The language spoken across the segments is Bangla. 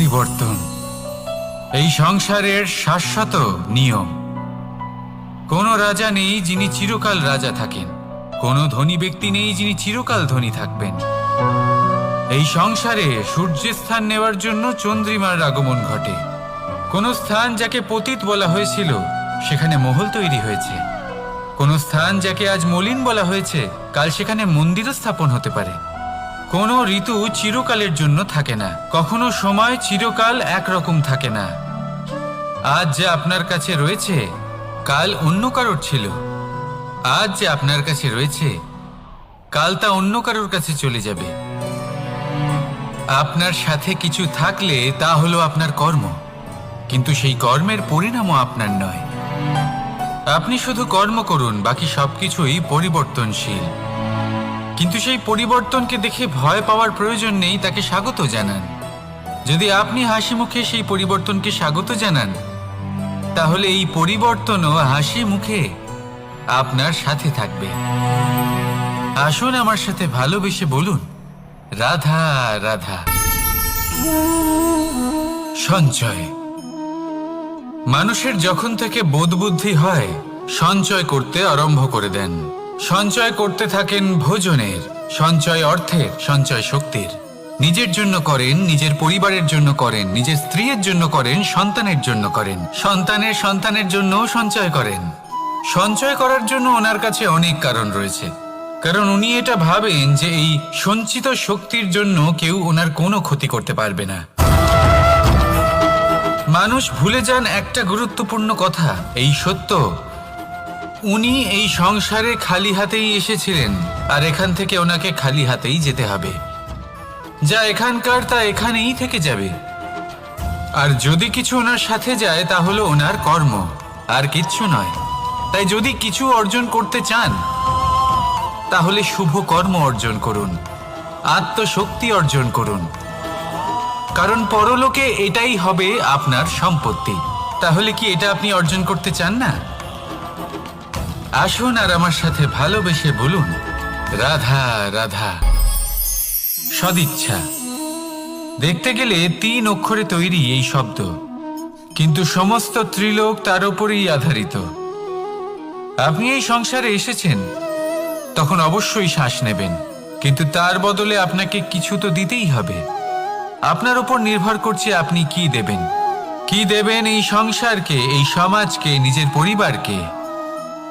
পরিবর্তন। এই সংসারের শাশ্বত নিয়ম। কোন রাজা নেই যিনি চিরকাল রাজা থাকেন। কোনো ধনী ব্যক্তি নেই যিনি চিরকাল ধনী থাকবেন। এই সংসারে সূর্যের স্থান নেওয়ার জন্য চন্দ্রিমার আগমন ঘটে। কোন স্থান যাকে পতিত বলা হয়েছিল, সেখানে মহল তৈরি হয়েছে। কোন স্থান যাকে আজ মলিন বলা হয়েছে, কাল সেখানে মন্দিরও স্থাপন হতে পারে। কোনো ঋতু চিরকালের জন্য থাকে না। কখনো সময় চিরকাল একরকম থাকে না। আজ যে আপনার কাছে রয়েছে, কাল অন্য কারোর ছিল। আজ যে আপনার কাছে রয়েছে, কাল তা অন্য কারোর কাছে চলে যাবে। আপনার সাথে কিছু থাকলে তা হলো আপনার কর্ম। কিন্তু সেই কর্মের পরিণামও আপনার নয়। আপনি শুধু কর্ম করুন, বাকি সবকিছুই পরিবর্তনশীল। কিন্তু সেই পরিবর্তনকে দেখে ভয় পাওয়ার প্রয়োজন নেই, তাকে স্বাগত জানান। যদি আপনি হাসি মুখে সেই পরিবর্তনকে স্বাগত জানান, তাহলে এই পরিবর্তনও হাসি মুখে আপনার সাথে থাকবে। আসুন আমার সাথে ভালোবেসে বলুন, রাধা রাধা। সঞ্চয়। মানুষের যখন থেকে বোধ বুদ্ধি হয়, সঞ্চয় করতে আরম্ভ করে দেন। সঞ্চয় করতে থাকেন ভোজনের। সঞ্চয় অর্থের, সঞ্চয় শক্তির। নিজের জন্য করেন, নিজের পরিবারের জন্য করেন, নিজের স্ত্রীর জন্য করেন, সন্তানের জন্য করেন। সন্তানের সন্তানের জন্যও সঞ্চয় করেন। সঞ্চয় করার জন্য ওনার কাছে অনেক কারণ রয়েছে। কারণ উনি এটা ভাবেন যে এই সঞ্চিত শক্তির জন্য কেউ ওনার কোনো ক্ষতি করতে পারবে না। মানুষ ভুলে যান একটা গুরুত্বপূর্ণ কথা, এই সত্য। উনি এই সংসারে খালি হাতেই এসেছিলেন, আর এখান থেকে ওনাকে খালি হাতেই যেতে হবে। যা এখানকার তা এখানেই থেকে যাবে। আর যদি কিছু ওনার সাথে যায়, তা হলো ওনার কর্ম, আর কিচ্ছু নয়। তাই যদি কিছু অর্জন করতে চান, তাহলে শুভ কর্ম অর্জন করুন, আত্মশক্তি অর্জন করুন। কারণ পরলোকে এটাই হবে আপনার সম্পত্তি। তাহলে কি এটা আপনি অর্জন করতে চান না? আসুন আর আমার সাথে ভালোবেসে বলুন, রাধা রাধা। সদিচ্ছা। দেখতে গেলে তিন অক্ষরে তৈরি এই শব্দ, কিন্তু সমস্ত ত্রিলোক তার উপরেই আধারিত। আপনি এই সংসারে এসেছেন, তখন অবশ্যই শ্বাস নেবেন, কিন্তু তার বদলে আপনাকে কিছু তো দিতেই হবে। আপনার উপর নির্ভর করছে আপনি কি দেবেন। কি দেবেন এই সংসারকে, এই সমাজকে, নিজের পরিবারকে?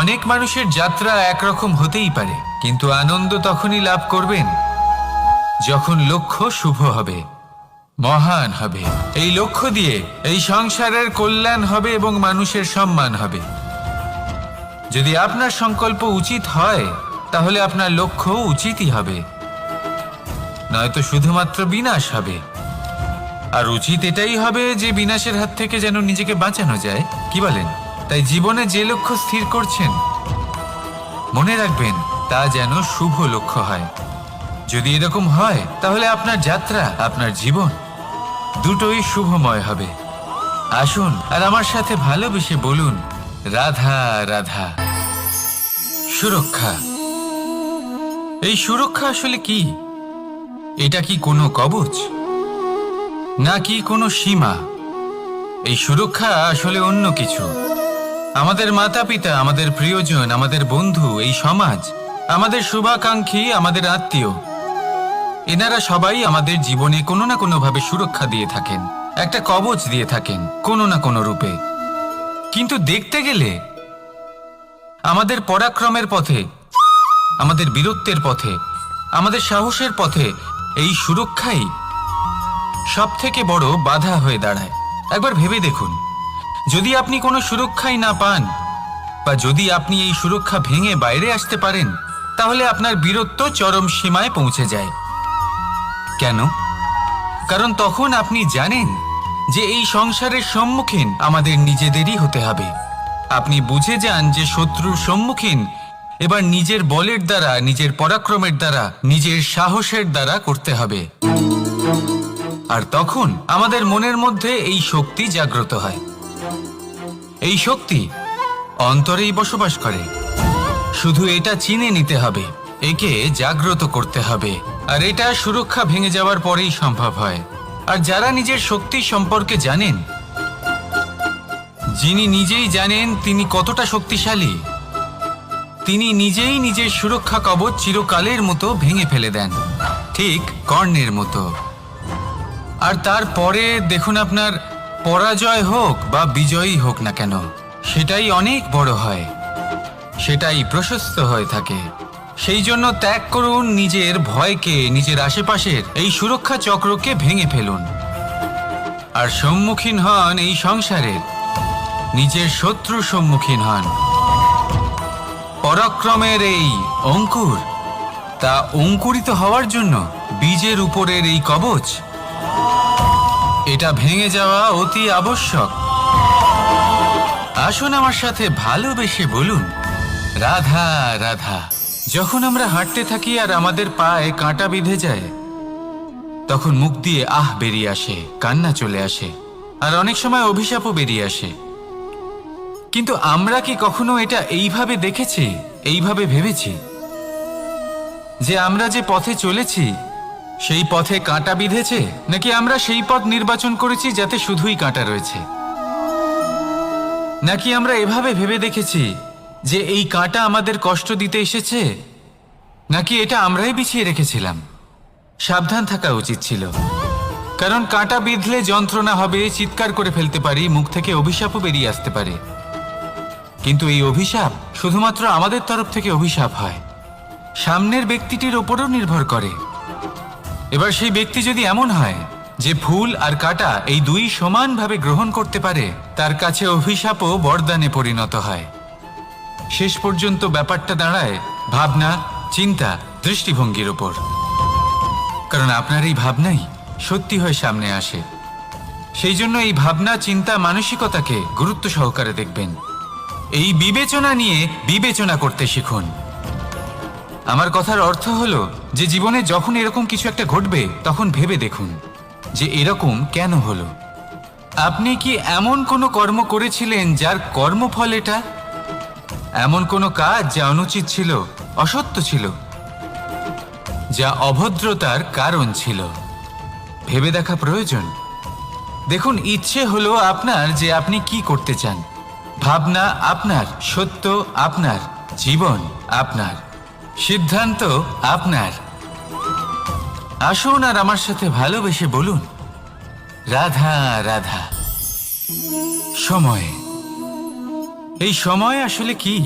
অনেক মানুষের যাত্রা একরকম হতেই পারে, কিন্তু আনন্দ তখনই লাভ করবেন যখন লক্ষ্য শুভ হবে, মহান হবে। এই লক্ষ্য দিয়ে এই সংসারের কল্যাণ হবে এবং মানুষের সম্মান হবে। যদি আপনার সংকল্প উচিত হয়, তাহলে আপনার লক্ষ্য উচিতই হবে। নয়তো শুধুমাত্র বিনাশ হবে। আর উচিত এটাই হবে যে বিনাশের হাত থেকে যেন নিজেকে বাঁচানো যায়। কি বলেন? তাই জীবনে যে লক্ষ্য স্থির করছেন, মনে রাখবেন, তা যেন শুভ লক্ষ্য হয়। যদি এরকম হয়, তাহলে আপনার যাত্রা, আপনার জীবন দুটোই শুভময় হবে। আসুন, আর আমার সাথে ভালোবেসে বলুন, রাধা রাধা। সুরক্ষা। এই সুরক্ষা আসলে কি? এটা কি কোনো কবচ? নাকি কোনো সীমা? এই সুরক্ষা আসলে অন্য কিছু? আমাদের মাতা পিতা আমাদের প্রিয়জন, আমাদের বন্ধু, এই সমাজ, আমাদের শুভাকাঙ্ক্ষী, আমাদের আত্মীয়, এনারা সবাই আমাদের জীবনে কোনো না কোনোভাবে সুরক্ষা দিয়ে থাকেন, একটা কবচ দিয়ে থাকেন, কোনো না কোনো রূপে। কিন্তু দেখতে গেলে আমাদের পরাক্রমের পথে, আমাদের বীরত্বের পথে, আমাদের সাহসের পথে এই সুরক্ষাই সব থেকে বড় বাধা হয়ে দাঁড়ায়। একবার ভেবে দেখুন। যদি আপনি কোনো সুরক্ষাই না পান, বা যদি আপনি এই সুরক্ষা ভেঙে বাইরে আসতে পারেন, তাহলে আপনার বীরত্ব চরম সীমায় পৌঁছে যায়। কেন? কারণ তখন আপনি জানেন যে এই সংসারের সম্মুখীন আমাদের নিজেদেরই হতে হবে। আপনি বুঝে যান যে শত্রুর সম্মুখীন এবার নিজের বলের দ্বারা, নিজের পরাক্রমের দ্বারা, নিজের সাহসের দ্বারা করতে হবে। আর তখন আমাদের মনের মধ্যে এই শক্তি জাগ্রত হয়। এই শক্তি অন্তরেই বসবাস করে। শুধু এটা চিনে নিতে হবে, একে জাগ্রত করতে হবে। আর এটা সুরক্ষা ভেঙে যাওয়ার পরেই সম্ভব হয়। আর যারা নিজের শক্তি সম্পর্কে জানেন, যিনি নিজেই জানেন তিনি কতটা শক্তিশালী, তিনি নিজেই নিজের সুরক্ষা কবচ চিরকালের মতো ভেঙে ফেলে দেন, ঠিক কর্ণের মতো। আর তারপরে দেখুন আপনার পরাজয় হোক বা বিজয়ী হোক না কেন, সেটাই অনেক বড় হয়। সেটাই প্রশস্ত হয়ে থাকে। সেই জন্য ত্যাগ করুন নিজের ভয়কে, নিজের আশেপাশের এই সুরক্ষা চক্রকে ভেঙে ফেলুন। আর সম্মুখীন হন এই সংসারের নিজের শত্রুর সম্মুখীন হন। পরাক্রমের এই অঙ্কুর, তা অঙ্কুরিত হওয়ার জন্য বীজের উপরের এই কবচ এটা ভেঙে যাওয়া অতি আবশ্যক। আসুন আমার সাথে ভালোবেসে বলুন, রাধা রাধা, যখন আমরা হাঁটতে থাকি আর আমাদের পায়ে কাঁটা বিঁধে যায়, তখন মুখ দিয়ে আহ বেরিয়ে আসে, কান্না চলে আসে, আর অনেক সময় অভিশাপও বেরিয়ে আসে। কিন্তু আমরা কি কখনো এটা এইভাবে দেখেছি, এইভাবে ভেবেছি? যে আমরা যে পথে চলেছি সেই পথে কাঁটা বিঁধেছে? নাকি আমরা সেই পথ নির্বাচন করেছি যাতে শুধুই কাঁটা রয়েছে? নাকি আমরা এভাবে ভেবে দেখেছি যে এই কাঁটা আমাদের কষ্ট দিতে এসেছে? নাকি এটা আমরাই বিছিয়ে রেখেছিলাম? সাবধান থাকা উচিত ছিল। কারণ কাঁটা বিঁধলে যন্ত্রণা হবে, চিৎকার করে ফেলতে পারি, মুখ থেকে অভিশাপও বেরিয়ে আসতে পারে। কিন্তু এই অভিশাপ শুধুমাত্র আমাদের তরফ থেকে অভিশাপ হয়। সামনের ব্যক্তিটির ওপরও নির্ভর করে। এবার সেই ব্যক্তি যদি এমন হয় যে ফুল আর কাটা এই দুই সমানভাবে গ্রহণ করতে পারে, তার কাছে অভিশাপও বরদানে পরিণত হয়। শেষ পর্যন্ত ব্যাপারটা দাঁড়ায় ভাবনা, চিন্তা, দৃষ্টিভঙ্গির ওপর কারণ আপনার এই ভাবনাই সত্যি হয়ে সামনে আসে। সেই জন্য এই ভাবনা, চিন্তা, মানসিকতাকে গুরুত্ব সহকারে দেখবেন। এই বিবেচনা নিয়ে বিবেচনা করতে শিখুন। আমার কথার অর্থ হলো যে জীবনে যখন এরকম কিছু একটা ঘটবে, তখন ভেবে দেখুন যে এরকম কেন হলো। আপনি কি এমন কোনো কর্ম করেছিলেন যার কর্মফল এটা? এমন কোনো কাজ যা অনুচিত ছিল, অসত্য ছিল, যা অভদ্রতার কারণ ছিল? ভেবে দেখা প্রয়োজন। দেখুন, ইচ্ছে হলো আপনার যে আপনি কি করতে চান। ভাবনা আপনার, সত্য আপনার, জীবন আপনার। সিদ্ধান্ত আপনার। আসুন আর আমার সাথে ভালোবেসে বলুন, রাধা রাধা। সময়। এই সময় আসলে কি?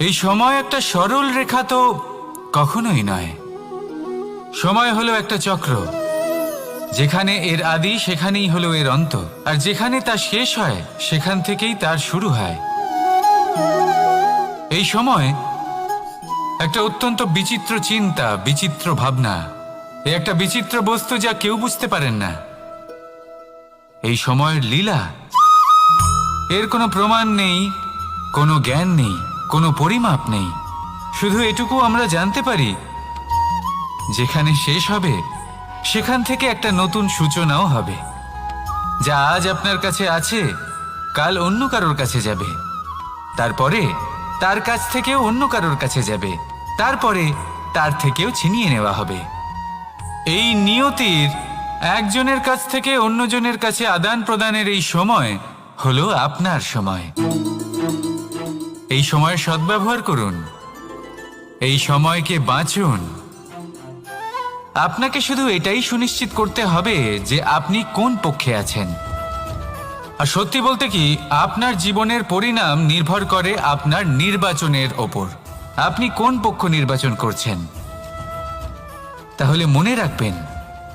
এই সময় একটা সরল রেখা তো কখনোই নয়। সময় হলো একটা চক্র। যেখানে এর আদি, সেখানেই হলো এর অন্ত। আর যেখানে তা শেষ হয়, সেখান থেকেই তার শুরু হয়। এই সময় একটা অত্যন্ত বিচিত্র চিন্তা, বিচিত্র ভাবনা। এ একটা বিচিত্র বস্তু যা কেউ বুঝতে পারেন না। এই সময়ের লীলা, এর কোনো প্রমাণ নেই, কোনো জ্ঞান নেই, কোনো পরিমাপ নেই। শুধু এটুকু আমরা জানতে পারি, যেখানে শেষ হবে, সেখান থেকে একটা নতুন সূচনাও হবে, যা আজ আপনার কাছে আছে, কাল অন্য কারোর কাছে যাবে। তারপরে তার কাছ থেকেও অন্য কারোর কাছে যাবে। তারপরে তার থেকেও ছিনিয়ে নেওয়া হবে। এই নিয়তির একজনের কাছ থেকে অন্যজনের কাছে আদান প্রদানের এই সময় হলো আপনার সময়। এই সময় সদ্ব্যবহার করুন। এই সময়কে বাঁচুন। আপনাকে শুধু এটাই সুনিশ্চিত করতে হবে যে আপনি কোন পক্ষে আছেন। আর সত্যি বলতে কি, আপনার জীবনের পরিণাম নির্ভর করে আপনার নির্বাচনের ওপর। আপনি কোন পক্ষ নির্বাচন করছেন? তাহলে মনে রাখবেন,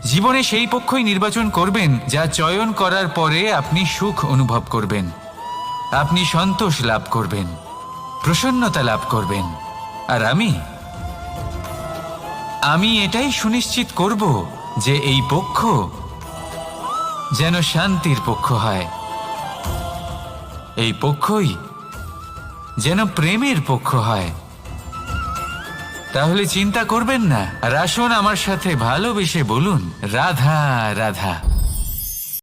জীবনে সেই পক্ষই নির্বাচন করবেন যা চয়ন করার পরে আপনি সুখ অনুভব করবেন। আপনি সন্তোষ লাভ করবেন, প্রসন্নতা লাভ করবেন। আর আমি? আমি এটাই সুনিশ্চিত করব যে এই পক্ষ যেন শান্তির পক্ষ হয়। এই পক্ষই যেন প্রেমের পক্ষ হয়। তাহলে চিন্তা করবেন না। আর আসুন আমার সাথে ভালোবেসে বলুন, রাধা রাধা।